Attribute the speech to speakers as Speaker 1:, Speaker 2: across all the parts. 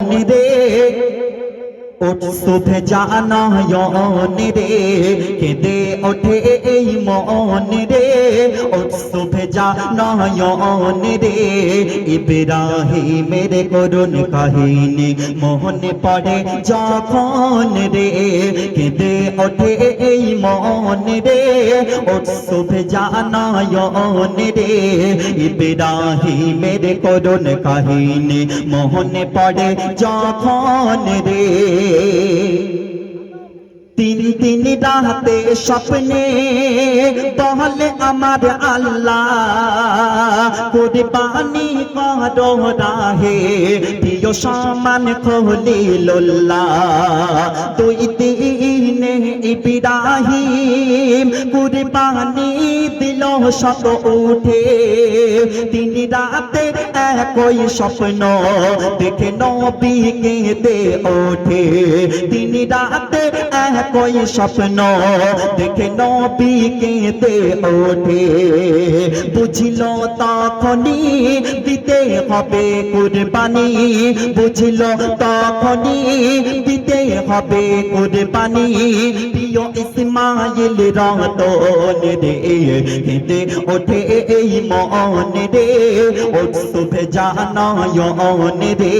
Speaker 1: রে উৎসুভ জানায়ন রে কেঁদে ওঠে এই মন রে উৎসুভ জানায়ন রে ইব্রাহিমের করুণ কাহিনী মোহনে পড়ে যখন রে কেঁদে ওঠে এই মন রে উৎসুভ জানায়ন রে ইব্রাহিমের করুণ কাহিনী মোহনে পড়ে যখন রে তিন তিন রাতে স্বপ্নে তাহলে আমার আল্লাহ। কুরবানি করো রাহে, প্রিয় সমান খলিল্লাহ দুই দিনে ইব্রাহিম দিল শত উঠে। তিন রাতে একই স্বপ্ন দেখে নবী কেঁদে ওঠে। তিন রাতে একই স্বপ্ন দেখে নবী কেঁদে ওঠে। বুঝিল তখনই দিতে হবে কুরবানি। বুঝিল তখনই হবে কুরবানি প্রিয় ইসমাইল রতন রে কেঁদে ওঠে এই মন রে। উৎসুভ জানায়ন রে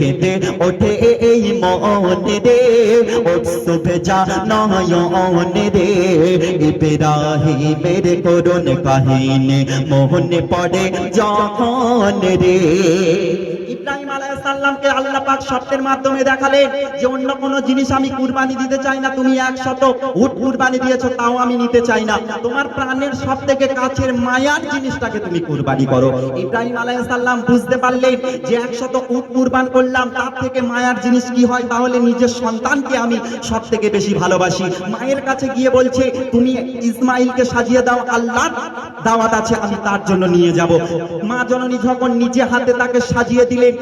Speaker 1: কেঁদে ওঠে এই মন রে। উৎসুভ জানায়ন রে, ইব্রাহিমের করুণ কাহিনী। মোহনে পড়ে যখন রে। ইব্রাহিম আলাইহিস সালামকে আল্লাহ পাক শর্তের মাধ্যমে দেখালেন যে অন্য কোন জিনিস আমি কুরবানি দিতে চাই না, তুমি একশত উট কুরবানি দিয়েছ, তাও আমি নিতে চাই না। তোমার প্রাণের সব থেকে কাছের মায়ার জিনিসটাকে তুমি কুরবানি করো। ইব্রাহিম আলাইহিস সালাম বুঝতে পারলেন যে একশত উট কুরবান করলাম, তার থেকে মায়ার জিনিস কি হয়? তাহলে নিজের সন্তানকে আমি সব থেকে বেশি ভালোবাসি। মায়ের কাছে গিয়ে বলছে, তুমি ইসমাইলকে সাজিয়ে দাও, আল্লাহর দাওয়াত আছে, আমি তার জন্য নিয়ে যাব। মা জননী যখন নিজে হাতে তাকে সাজিয়ে দিলেন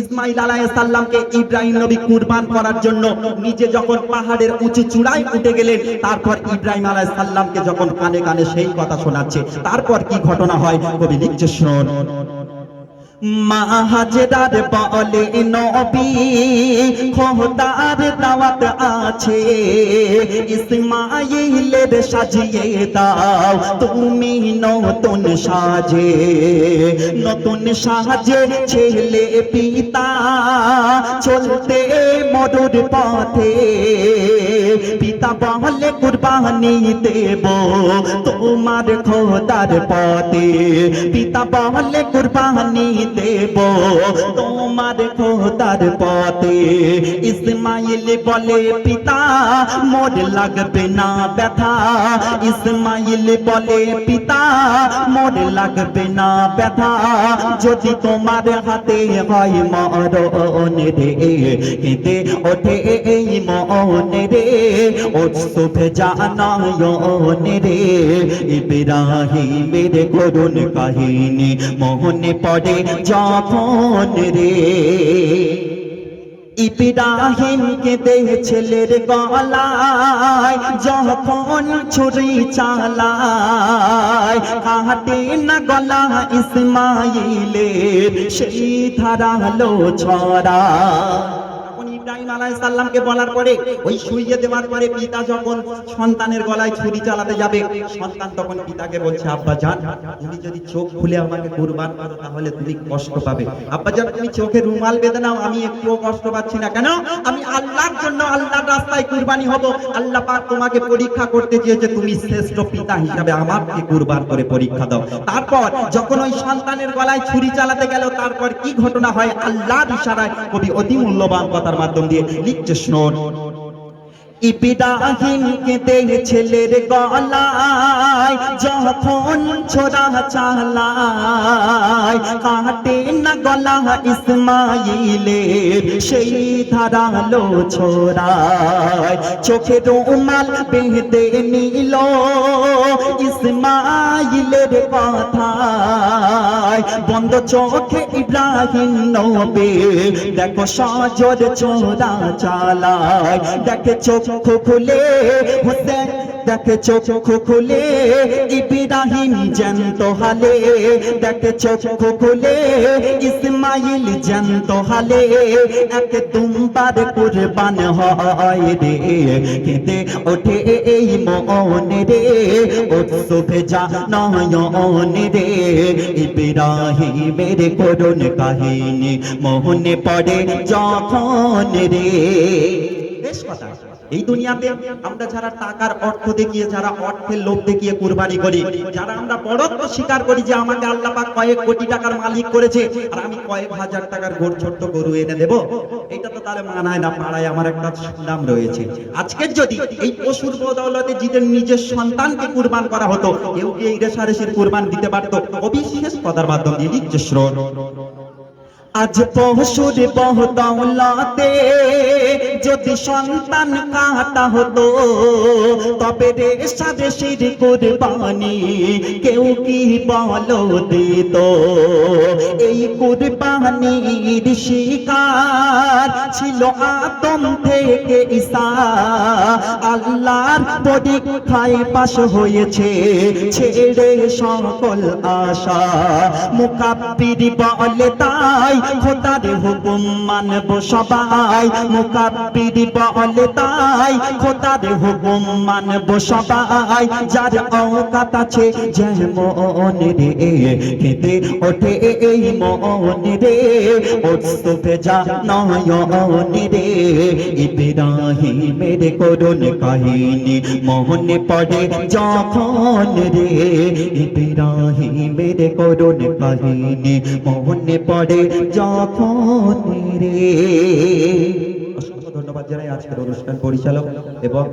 Speaker 1: ইসমাইল আলাইসাল্লামকে ইব্রাহিম নবী কুরবান করার জন্য নিজে যখন পাহাড়ের উঁচু চূড়ায় উঠে গেলেন, তারপর ইব্রাহিম আলাইসাল্লামকে যখন কানে কানে সেই কথা শোনাচ্ছে, তারপর কি ঘটনা হয় কবি লিখছে শুনুন। মা হাজরার বলে নবী, খোদার দাওয়াত আছে। ইসমাইলের সাজিয়ে দাও, তুমি নতুন সাজে। নতুন সাজে ছেলে পিতা, চলতে মরুর পথে। পিতা বলে কুরবানি দেব তোমার খোদার পথে। পিতা বলে কুরবানি দেব তোমার খোদার পথে ইসমাইল বলে, পিতা, মোর লাগবে না ব্যথা। ইসমাইল বলে, পিতা, মোর লাগবে না ব্যথা। যদি তোমার হাতে হয় মরণ রে, কেঁদে ওঠে এই মন রে। উৎসুভ জানায়ন রে, ইব্রাহিমের করুণ কাহিনী মোহনে পড়ে। যখন রে। ইব্রাহিমকে দেহ ছেলের গলায়, যখন ছুরি চালায় কাটে না গলা ইসমাইলের, সেই ধারালো ছড়া। ইব্রাহিম বলার পরে, ওই শুইয়ে দেওয়ার পরে পিতা যখন সন্তানের গলায় ছুরি চালাতে যাবে, সন্তান তখন পিতাকে বলছে, আব্বা জান, তুমি যদি চোখ খুলে আমাকে কুরবান করো, তাহলে তুমি কষ্ট পাবে। আব্বা জান, তুমি চোখে রুমাল বেঁধে নাও, আমি একটুও কষ্ট পাচ্ছি না। কেন? আমি আল্লাহর জন্য আল্লাহর রাস্তায় কুরবানি হব। আল্লাহ পাক তোমাকে পরীক্ষা করতে চেয়েছে, তুমি শ্রেষ্ঠ পিতা হিসাবে আমাকে কুরবান করে পরীক্ষা দাও। তারপর যখন ওই সন্তানের গলায় ছুরি চালাতে গেল, তারপর কি ঘটনা হয়? আল্লাহর ইশারায় কবি অতি মূল্যবান কথার মাধ্যম দিয়ে লিখছে শুনুন। ইব্রাহিমকে দেহ ছেলের গলায়, যখন ছোড়া চালায়, কাটে না গলা ইসমাইলের, সেই ধারালো ছোড়ায়। চোখে রুমাল বেঁধে নিল ইসমাইলের কথায়। বন্ধ চোখে ইব্রাহিম নবে দেখো সজর চোরা চালায়। দেখে চোখ খুলে, হোসেন দেখে চোখ খুলে, ইব্রাহিম জ্যান্ত হালে, দেখে চোখ খুলে, ইসমাইল জ্যান্ত হালে, এক দুম্বার কুরবান হয় রে, কেঁদে ওঠে এই মনে রে, উৎসবে যা নয়ন রে, ইব্রাহিমের করুণ কাহিনী মোহনে পড়ে যখন রে। বেশ কথা। এই দুনিয়াতে আমরা যারা টাকার অর্থ দেখিয়ে, যারা অর্থের লোভ দেখিয়ে কুরবানি করি, যারা আমরা বড়ত্ব স্বীকার করি যে আমাকে আল্লাহ পাক কয়েক কোটি টাকার মালিক করেছে, আর আমি কয়েক হাজার টাকার গরু ছোট্ট গরু এনে দেব, এটা তো তাহলে মানায় না, পাড়ায় আমার একটা সুনাম রয়েছে। আজকের যদি এই পশুর বদৌলতে জিদের নিজের সন্তানকে কুরবান করা হতো, কেউ কি এই রেশারেশির কুরবান দিতে পারতো? অবিশেষ কথার মাধ্যম দিয়ে লিখছে শ্রোণ আজ পশুর বহদৌলতে যদি সন্তান কাটা হতো, তবে রেশা দেশের কুরবানি কেউ কি বলো দিত? এই কুরবানির শিকার ছিল আদম থেকে ঈসা। আল্লাহর পরীক্ষায় পাশ হয়েছে, ছেড়ে সকল আশা। মুকাব্বির বলে তাই খোদার হুকুম মানব সবাই। মুকাব্বির বলে তাই খোদার হুকুম মানব সবাই। যার অকাত আছে যেমন রে খেতে ওঠে এই মন রে উৎসবে যা নয়ন রে ইব্রাহিমের করুণ কাহিনী মোহনে পড়ে যখন রে। ইব্রাহিমের করুণ কাহিনী মোহনে পড়ে যখন রে। ধন্যবাদ জানাই আজকের অনুষ্ঠান পরিচালক এবং